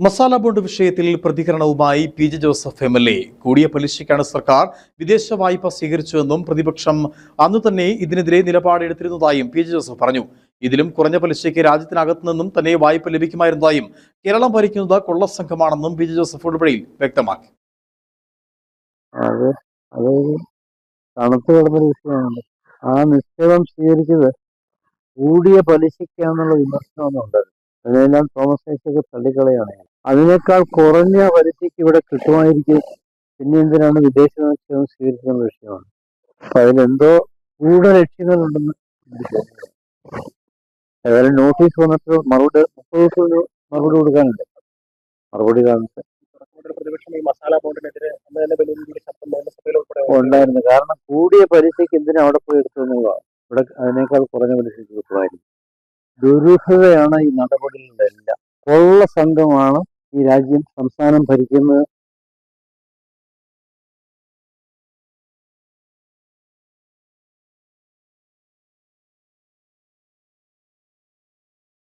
Masala bond വിഷയത്തിൽ പ്രതികരണവുമായി P J Joseph M L A. കൂടിയ പലിശയ്ക്കാണ് സർക്കാർ വിദേശ വായ്പ സ്വീകരിച്ചുവെന്നും പ്രതിപക്ഷം അന്ന് തന്നെ ഇതിനെതിരെ നിലപാടെടുത്തിരുന്നതായും പി ജെ ജോസഫ് പറഞ്ഞു. ഇതിലും കുറഞ്ഞ പലിശയ്ക്ക് രാജ്യത്തിനകത്തു നിന്നും തന്നെ വായ്പ ലഭിക്കുമായിരുന്നതായും കേരളം ഭരിക്കുന്നത് കൊള്ളസംഘമാണെന്നും പി ജെ ജോസഫ് തൊടുപുഴയിൽ വ്യക്തമാക്കി. ആ നിക്ഷേപം സ്വീകരിച്ചത് കൂടിയ പലിശയ്ക്കാന്നുള്ള വിമർശനമൊന്നും ഉണ്ടായിരുന്നു അതിനെല്ലാം തോമസ് ഐസക് തള്ളിക്കളയാണ്. അതിനേക്കാൾ കുറഞ്ഞ പരിധിക്ക് ഇവിടെ കിട്ടുമായിരിക്കും. പിന്നെ എന്തിനാണ് വിദേശ നിക്ഷേപം സ്വീകരിക്കുന്ന വിഷയമാണ്. അപ്പൊ അതിലെന്തോ ഗൂഢ ലക്ഷ്യങ്ങളുണ്ടെന്ന് ഏതായാലും നോട്ടീസ് വന്നിട്ട് മറുപടി മുപ്പത് ദിവസം മറുപടി കൊടുക്കാനുണ്ട്. മറുപടി കാണിച്ച്. ഉണ്ടായിരുന്നു. കാരണം കൂടിയ പരിധിക്ക് എന്തിനാ അവിടെ പോയി എടുത്തു എന്നുള്ളതാണ് ഇവിടെ അതിനേക്കാൾ കുറഞ്ഞ പലിശയ്ക്ക് കിട്ടുമായിരുന്നു. ദുരൂഹതയാണ് ഈ നടപടികളിലെല്ലാം കൊള്ള സംഘമാണ് ഈ രാജ്യം സംസ്ഥാനം ഭരിക്കുന്നത്.